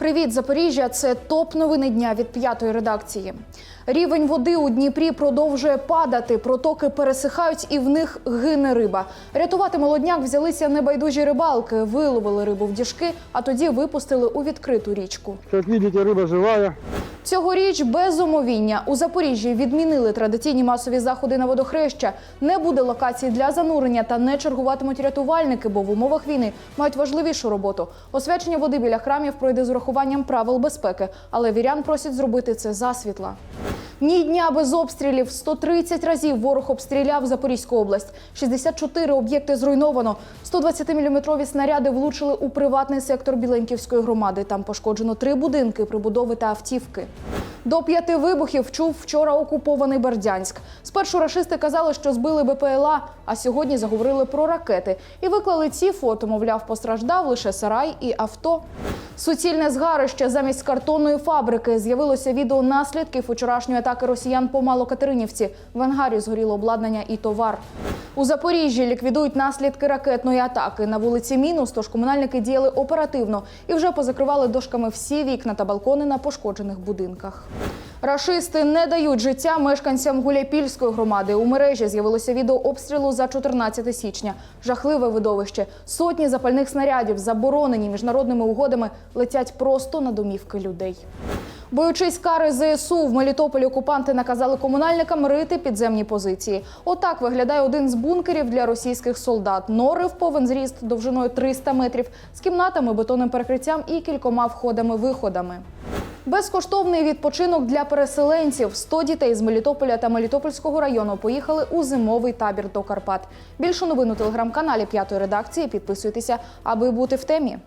Привіт, Запоріжжя! Це топ новини дня від п'ятої редакції. Рівень води у Дніпрі продовжує падати. Протоки пересихають і в них гине риба. Рятувати молодняк взялися небайдужі рибалки, виловили рибу в діжки, а тоді випустили у відкриту річку. Як бачите, риба живая. Цьогоріч без умовіння у Запоріжжі відмінили традиційні масові заходи на водохреща. Не буде локацій для занурення та не чергуватимуть рятувальники, бо в умовах війни мають важливішу роботу. Освячення води біля храмів пройде з урахуванням правил безпеки, але вірян просять зробити це засвітла. Ні дня без обстрілів. 130 разів ворог обстріляв Запорізьку область. 64 об'єкти зруйновано. 120-мм снаряди влучили у приватний сектор Біленьківської громади. Там пошкоджено три будинки, прибудови та автівки. До п'яти вибухів чув вчора окупований Бердянськ. Спершу рашисти казали, що збили БПЛА, а сьогодні заговорили про ракети і виклали ці фото. Мовляв, постраждав лише сарай і авто. Суцільне згарище замість картонної фабрики з'явилося відео наслідків вчорашньої атаки росіян по Малокатеринівці. В ангарі згоріло обладнання і товар. У Запоріжжі ліквідують наслідки ракетної атаки. На вулиці мінус, тож комунальники діяли оперативно і вже позакривали дошками всі вікна та балкони на пошкоджених будинках. Рашисти не дають життя мешканцям Гуляйпільської громади. У мережі з'явилося відео обстрілу за 14 січня. Жахливе видовище. Сотні запальних снарядів, заборонені міжнародними угодами, летять просто на домівки людей. Боючись кари ЗСУ, в Мелітополі окупанти наказали комунальникам рити підземні позиції. Отак виглядає один з бункерів для російських солдат. Нори в повен зріст довжиною 300 метрів з кімнатами, бетонним перекриттям і кількома входами-виходами. Безкоштовний відпочинок для переселенців. 100 дітей з Мелітополя та Мелітопольського району поїхали у зимовий табір до Карпат. Більше новин у телеграм-каналі п'ятої редакції. Підписуйтеся, аби бути в темі.